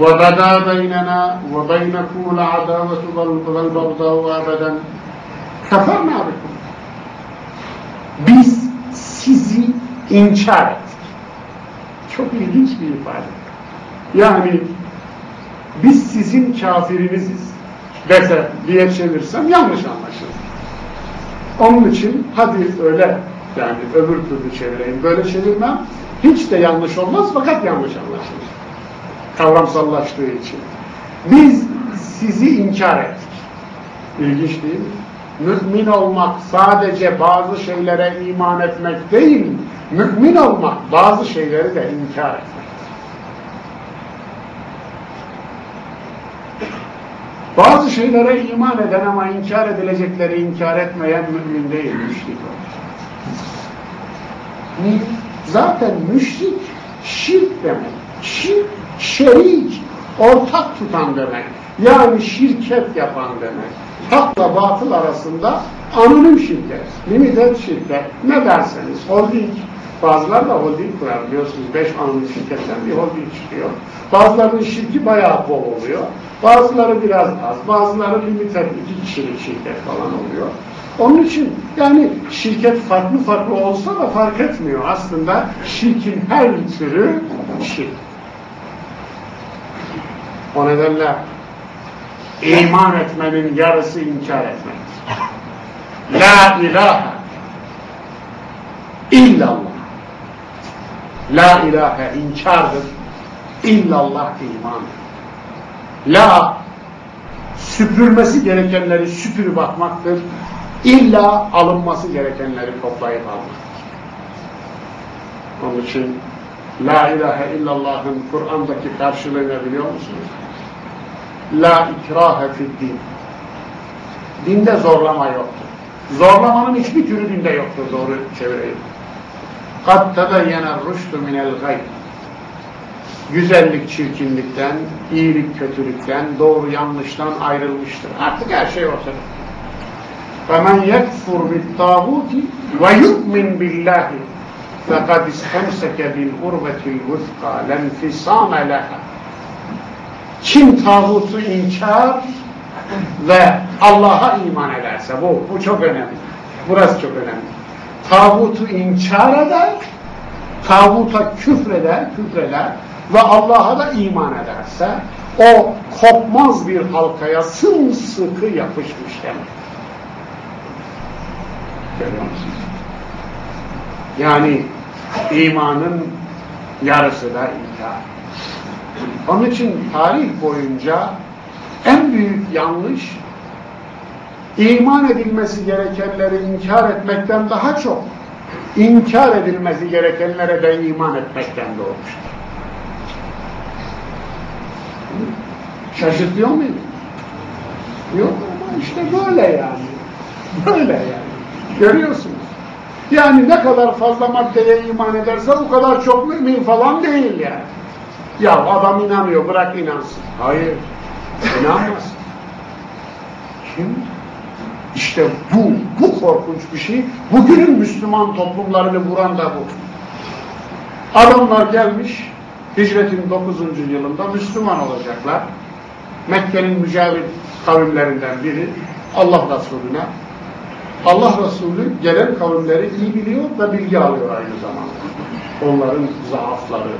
beda beynena ve beynekum l'adavetu vel bagdâhu ebeden keferna bikum biz sizi inkar ettik. Çok ilginç bir ifade. Yani biz sizin kafiriniziz dese diye çevirsem yanlış anlaşılır. Onun için hadi öyle yani öbür türlü çevireyim. Böyle çevirmem hiç de yanlış olmaz fakat yanlış anlaşılır. Kavramsallaştığı için. Biz sizi inkar ettik. İlginç değil mi? Mümin olmak sadece bazı şeylere iman etmek değil, mümin olmak bazı şeyleri de inkar etmek. Bazı şeylere iman eden ama inkar edilecekleri inkar etmeyen mümin değil, müşrik olur. Zaten müşrik şirk demek. Şirk, şerik, ortak tutan demek. Yani şirket yapan demek. Hakla batıl arasında anonim şirket, limited şirket, ne derseniz, holding, bazıları da holding kurar biliyorsunuz, beş anonim şirketten bir holding çıkıyor. Bazılarının şirki bayağı bol oluyor. Bazıları biraz az, bazıları limited iki kişilik şirket falan oluyor. Onun için yani şirket farklı farklı olsa da fark etmiyor. Aslında şirkin her türü şirk. O nedenle iman etmenin yarısı inkar etmektir. La ilahe illallah. La ilahe inkardır. İllallah iman. La süpürmesi gerekenleri süpürüp bakmaktır. İlla alınması gerekenleri toplayıp almaktır. Onun için La ilahe illallah'ın Kur'an'daki karşılığını biliyor musunuz? La ikrahe fid din. Dinde zorlama yoktur. Zorlamanın hiçbir türü dinde yoktur doğru çevireyim. Kad tebeyyenen rüştü minel gayb. Güzellik çirkinlikten, iyilik kötülükten, doğru yanlıştan ayrılmıştır. Artık her şey ortada. فَمَنْ يَكْفُرْ بِالطَّاغُوتِ وَيُؤْمِنْ بِاللّٰهِ فَقَدْ اِسْتَمْسَكَ بِالْغُرْبَةِ الْوُثْقَى لَنْفِسَامَ لَهَا Kim tağutu inkar ve Allah'a iman ederse, bu, bu çok önemli. Burası çok önemli. Tağutu inkar eder, tağuta küfreder, küfreder ve Allah'a da iman ederse, o kopmaz bir halkaya sımsıkı yapışmış demek. Görüyor? Yani imanın yarısı da inkar. Onun için tarih boyunca en büyük yanlış iman edilmesi gerekenleri inkar etmekten daha çok inkar edilmesi gerekenlere de iman etmekten doğmuştur. Şaşırtıyor muyum? Yok ama işte böyle yani. Böyle yani. Görüyorsunuz. Yani ne kadar fazla maddeye iman ederse o kadar çok mümin falan değil yani. Ya adam inanıyor bırak inansın. Hayır. İnanmaz. Kim? İşte bu, bu korkunç bir şey. Bugünün Müslüman toplumlarını vuran da bu. Adamlar gelmiş, hicretin 9. yılında Müslüman olacaklar. Mekke'nin mücavir kavimlerinden biri Allah Resulüne Allah Resulü gelen kavimleri iyi biliyor ve bilgi alıyor aynı zamanda. Onların zaafları,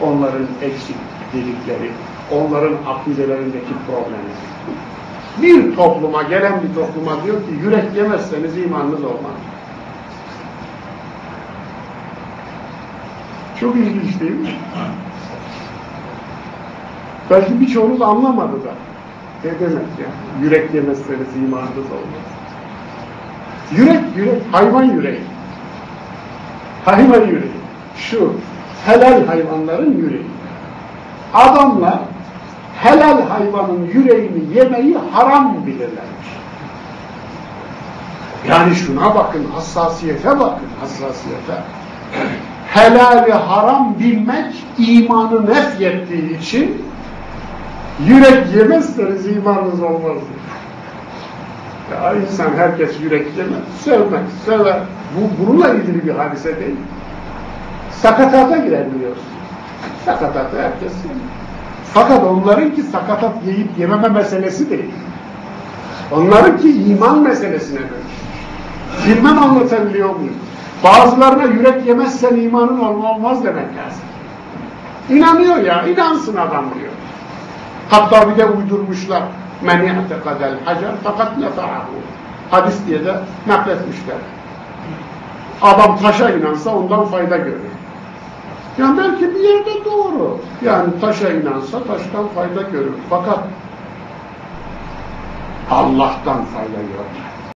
onların eksiklikleri, onların akidelerindeki problemleri. Bir topluma, gelen bir topluma diyor ki yürek yemezseniz imanınız olmaz. Çok ilginç değil mi? Belki birçoğunuz anlamadı da. Ne demek ya? Yürek yemezseniz imanınız olmaz. Yürek, yürek, hayvan yüreği. Hayvan yüreği. Şu, helal hayvanların yüreği. Adamlar helal hayvanın yüreğini yemeyi haram bilirlermiş. Yani şuna bakın, hassasiyete bakın, hassasiyete. Helali haram bilmek imanı nefyettiği için yürek yemezseniz imanınız olmaz. Ya insan herkes yürek yemez, sevmek, sever. Bu bununla ilgili bir hadise değil. Sakatata girer biliyorsun. Sakatatı herkes yiyor. Fakat onlarınki sakatat yiyip yememe meselesi değil. Onlarınki iman meselesine dönüşür. Bilmem anlatabiliyor muyum? Bazılarına yürek yemezsen imanın olmaz demek lazım. İnanıyor ya, inansın adam diyor. Hatta bir de uydurmuşlar. Men i'tekadel hacer fakat nefa'ahu. Hadis diye de nakletmişler. Adam taşa inansa ondan fayda görür. Yani belki bir yerde doğru. Yani taşa inansa taştan fayda görür. Fakat Allah'tan fayda görür.